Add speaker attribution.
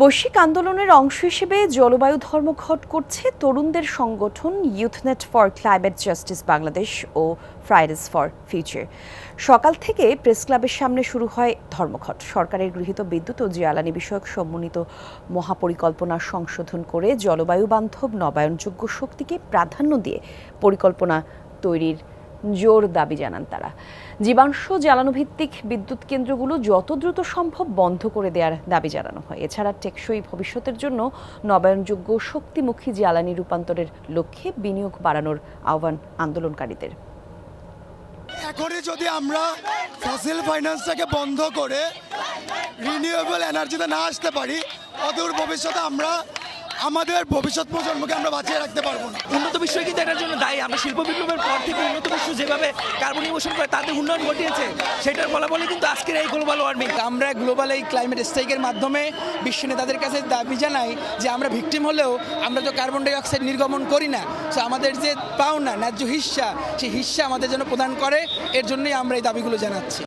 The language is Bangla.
Speaker 1: বৈশ্বিক আন্দোলনের অংশ হিসেবে জলবায়ু ধর্মঘট করছে তরুণদের সংগঠন Youthnet for climate justice Bangladesh O Fridays for future. সকাল থেকে প্রেস ক্লাবের সামনে শুরু হয় ধর্মঘট। সরকারের গৃহীত বিদ্যুৎ ও জ্বালানি বিষয়ক সমন্বিত মহাপরিকল্পনা সংশোধন করে জলবায়ু বান্ধব নবায়নযোগ্য শক্তিকে প্রাধান্য দিয়ে পরিকল্পনা তৈরির জোর দাবি জানান তারা। জীবাংশ জ্বালানো ভিত্তিক বিদ্যুৎ কেন্দ্রগুলো যত দ্রুত সম্ভব বন্ধ করে দেওয়ার দাবি জানানো হয়। এছাড়া টেকসই ভবিষ্যতের জন্য নবায়নযোগ্য শক্তিমুখী জ্বালানি রূপান্তরের লক্ষ্যে বিনিয়োগ বাড়ানোর আহ্বান আন্দোলনকারীদের।
Speaker 2: এখনই যদি আমরা ফসিল ফাইন্যান্সটাকে বন্ধ করে রিনিউয়েবল এনার্জিতে না আসতে পারি অদূর ভবিষ্যতে আমরা আমাদের ভবিষ্যৎ প্রজন্মকে আমরা বাঁচিয়ে রাখতে পারব না।
Speaker 3: উন্নত বিশ্ব কিন্তু এটার জন্য দায়ী। আমরা শিল্প বিপ্লবের পর থেকে উন্নত বিশ্ব যেভাবে কার্বন ইমোশন করে তাদের উন্নয়ন ঘটিয়েছে, সেটার বলে কিন্তু আজকের এই গ্লোবাল ওয়ার্মিং
Speaker 4: আমরা গ্লোবাল এই ক্লাইমেট স্ট্রাইকের মাধ্যমে বিশ্ব নেতাদের কাছে দাবি জানাই যে আমরা ভিকটিম হলেও আমরা তো কার্বন ডাইঅক্সাইড নির্গমন করি না। সো আমাদের যে পাওনা, ন্যায্য হিস্সা সেই হিস্সা আমাদের জন্য প্রদান করে, এর জন্যই আমরা এই দাবিগুলো জানাচ্ছি।